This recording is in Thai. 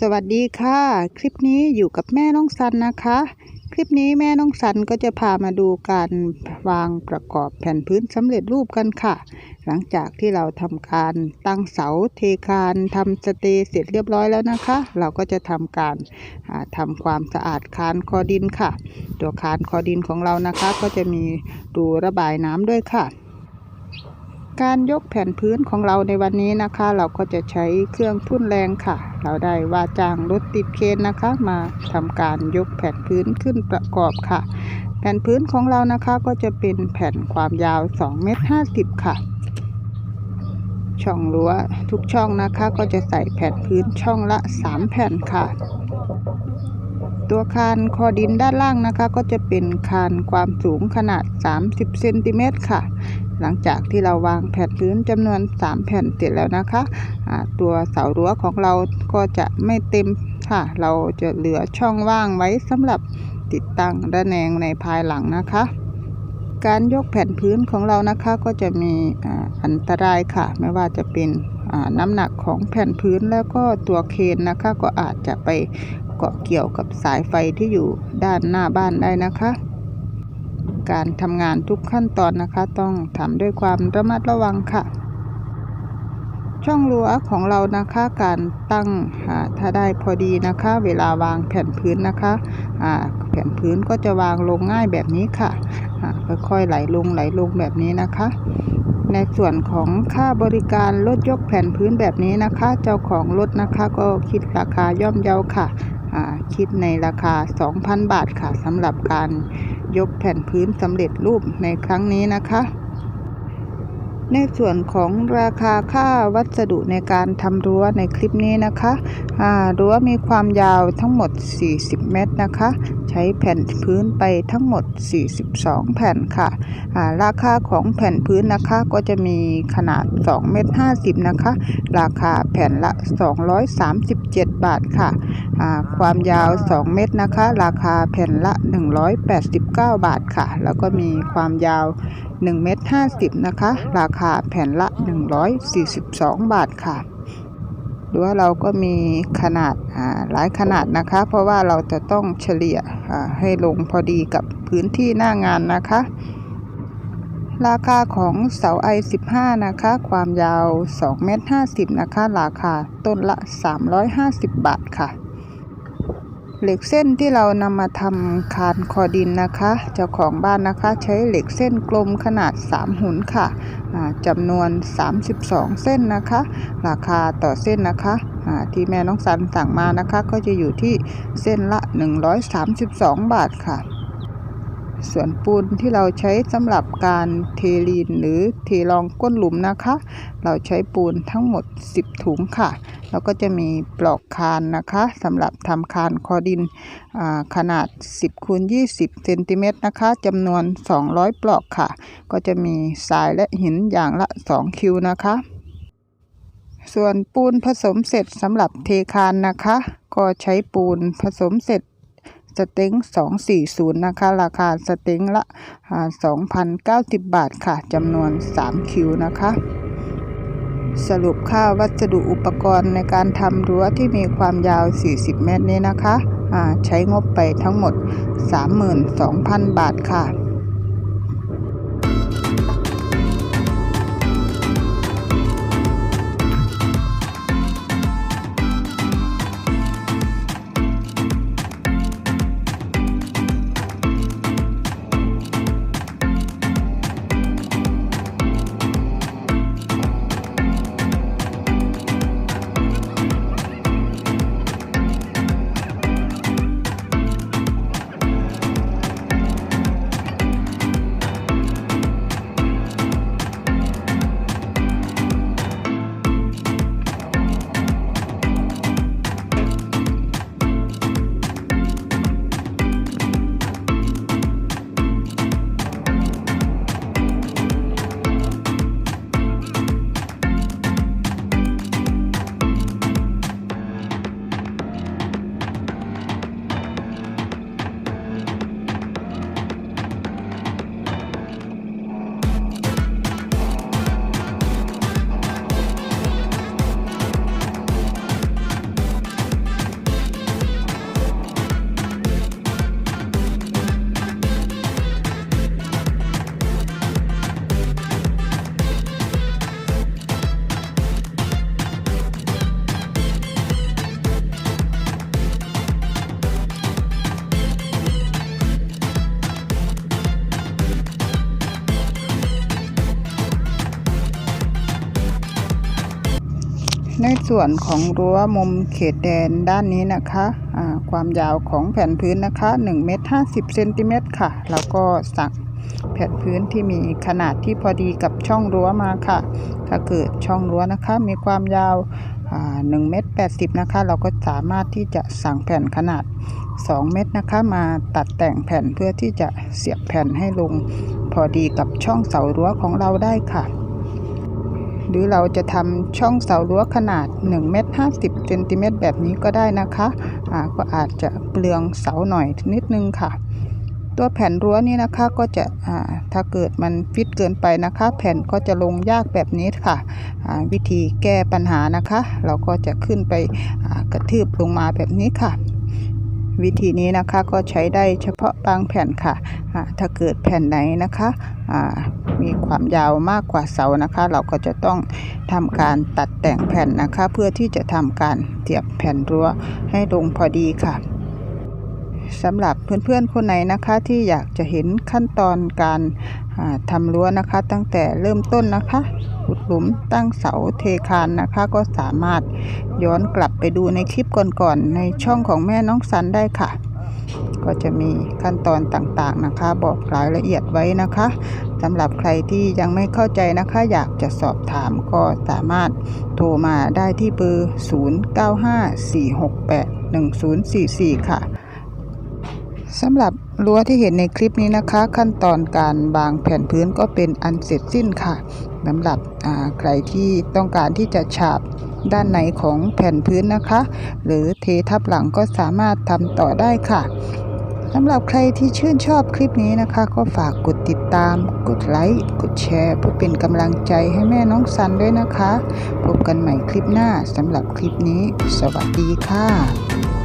สวัสดีค่ะ คลิปนี้อยู่กับแม่น้องสันนะคะ คลิปนี้แม่น้องสันก็จะพามาดูการวางประกอบแผ่นพื้นสำเร็จรูปกันค่ะ หลังจากที่เราทำการตั้งเสาเทคานทำสเตย์เสร็จเรียบร้อยแล้วนะคะ เราก็จะทำการาทำความสะอาดคานคอดินค่ะ ตัวคานคอดินของเรานะคะ ก็จะมีรูระบายน้ำด้วยค่ะ การยกแผ่นพื้นของเราในวันนี้นะคะ เราก็จะใช้เครื่องทุ่นแรงค่ะ เราได้ว่าจ้างรถติดเคนนะคะ มาทำการยกแผ่นพื้นขึ้นประกอบค่ะ แผ่นพื้นของเรานะคะก็จะเป็นแผ่นความยาว2เมตร50 ค่ะ ช่องรั้วทุกช่องนะคะก็จะใส่แผ่นพื้นช่องละ 3 แผ่นค่ะ ตัวคานคอดินด้านล่างนะคะ ก็จะเป็นคานความสูงขนาด 30เซนติเมตรค่ะ หลังจากที่เราวางแผ่นพื้นจำนวน 3 แผ่นเสร็จแล้วนะคะอ่าตัวเสารั้วของเราก็จะไม่เต็มค่ะ เราจะเหลือช่องว่างไว้สำหรับติดตั้งระแนงในภายหลังนะคะ การยกแผ่นพื้นของเรานะคะก็จะมีอันตรายค่ะ ไม่ว่าจะเป็นน้ำหนักของแผ่นพื้นแล้วก็ตัวเคนนะคะ ก็อาจจะไปเกาะเกี่ยวกับสายไฟที่อยู่ด้านหน้าบ้านได้นะคะ การทำงานทุกขั้นตอนนะคะ ต้องทำด้วยความระมัดระวังค่ะ ช่องรั้วของเรานะคะการตั้งอ่าถ้าได้พอดีนะคะ เวลาวางแผ่นพื้นนะคะแผ่นพื้นก็จะวางลงง่ายแบบนี้ค่ะค่อยๆไหลลงไหลลงแบบนี้นะคะในส่วนของค่าบริการรถยกแผ่นพื้นแบบนี้นะคะ เจ้าของรถนะคะก็คิดราคาย่อมเยาค่ะ คิดในราคา 2,000 บาทค่ะสำหรับการ ยกแผ่นพื้นสำเร็จรูปในครั้งนี้นะคะ ในส่วนของราคาค่าวัสดุในการทำรั้วในคลิปนี้นะคะรั้วมีความยาวทั้งหมด 40 เมตรนะคะ ใช้แผ่นพื้นไปทั้งหมด 42 แผ่นค่ะราคาของแผ่นพื้นนะคะก็จะมีขนาด 2 เมตร 50 นะคะ ราคาแผ่นละ 237 บาทค่ะ ความยาว 2 เมตรนะคะ ราคาแผ่นละ 189 บาทค่ะ แล้วก็มีความยาว1เมตร50 นะคะ ราคาแผ่นละ 142 บาทค่ะหรือว่าเราก็มีขนาดหลายขนาดนะคะ เพราะว่าเราจะต้องเฉลี่ยให้ลงพอดีกับพื้นที่หน้างานนะคะ ราคาของเสาไอ15 นะคะ ความยาว2เมตร50 นะคะ ราคาต้นละ 350 บาทค่ะ เหล็กเส้นที่เรานำมาทำคานคอดินนะคะ เจ้าของบ้านนะคะใช้เหล็กเส้นกลมขนาด 3 หุนค่ะจำนวน 32 เส้นนะคะ ราคาต่อเส้นนะคะที่แม่น้องสันสั่งมานะคะ ก็จะอยู่ที่เส้นละ 132 บาทค่ะ ส่วนปูนที่เราใช้สำหรับการเทลีนหรือเทรองก้นหลุมนะคะ เราใช้ปูนทั้งหมด 10 ถุงค่ะ แล้วก็จะมีปลอกคานนะคะสำหรับทำคานคอดินขนาด 10คูณ20เซนติเมตรนะคะจำนวน 200 ปลอกค่ะ ก็จะมีทรายและหินอย่างละ 2 คิวนะคะส่วนปูนผสมเสร็จสำหรับเทคานนะคะ ก็ใช้ปูนผสมเสร็จ สเต็ง240 นะคะ ราคาสเต็งละอ่า2,090 บาทค่ะจำนวน 3 คิวนะคะ สรุปค่าวัสดุอุปกรณ์ในการทำรั้วที่มีความยาว 40 เมตรนี้นะคะ ใช้งบไปทั้งหมด 32,000 บาทค่ะ ในส่วนของรั้วมุมเขตแดนด้านนี้นะคะความยาวของแผ่นพื้นนะคะ1เมตร50เซนติเมตรค่ะ แล้วก็สั่งแผ่นพื้นที่มีขนาดที่พอดีกับช่องรั้วมาค่ะ ถ้าเกิดช่องรั้วนะคะ มีความยาว1เมตร80นะคะ เราก็สามารถที่จะสั่งแผ่นขนาด 2 เมตรนะคะ มาตัดแต่งแผ่นเพื่อที่จะเสียบแผ่นให้ลง พอดีกับช่องเสารั้วของเราได้ค่ะ หรือเราจะทำช่องเสารั้วขนาด1เมตร50เซนติเมตรแบบนี้ก็ได้นะคะอ่าก็อาจจะเปลืองเสาหน่อยนิดนึงค่ะ ตัวแผ่นรั้วนี้นะคะก็จะอ่าถ้าเกิดมันฟิตเกินไปนะคะ แผ่นก็จะลงยากแบบนี้ค่ะอ่าวิธีแก้ปัญหานะคะ เราก็จะขึ้นไปอ่ากระทืบลงมาแบบนี้ค่ะ วิธีนี้นะคะก็ใช้ได้เฉพาะบางแผ่นค่ะถ้าเกิดแผ่นไหนนะคะมีความยาวมากกว่าเสานะคะ เราก็จะต้องทำการตัดแต่งแผ่นนะคะ เพื่อที่จะทำการเสียบแผ่นรั้วให้ลงพอดีค่ะ สำหรับเพื่อนๆคนไหนนะคะที่อยากจะเห็นขั้นตอนการทำรั้วนะคะ ตั้งแต่เริ่มต้นนะคะขุดหลุมตั้งเสาเทคานนะคะ ก็สามารถย้อนกลับไปดูในคลิปก่อนๆในช่องของแม่น้องสันได้ค่ะ ก็จะมีขั้นตอนต่างๆนะคะ บอกรายละเอียดไว้นะคะสำหรับใครที่ยังไม่เข้าใจนะคะ อยากจะสอบถามก็สามารถโทรมาได้ที่เบอร์ 0954681044 ค่ะ สำหรับรั้วที่เห็นในคลิปนี้นะคะ ขั้นตอนการวางแผ่นพื้นก็เป็นอันเสร็จสิ้นค่ะสำหรับใครที่ต้องการที่จะฉาบด้านในของแผ่นพื้นนะคะ หรือเททับหลังก็สามารถทำต่อได้ค่ะสำหรับใครที่ชื่นชอบคลิปนี้นะคะ ก็ฝากกดติดตาม กดไลค์ กดแชร์ เพื่อเป็นกำลังใจให้แม่น้องซันด้วยนะคะ พบกันใหม่คลิปหน้าสำหรับคลิปนี้ สวัสดีค่ะ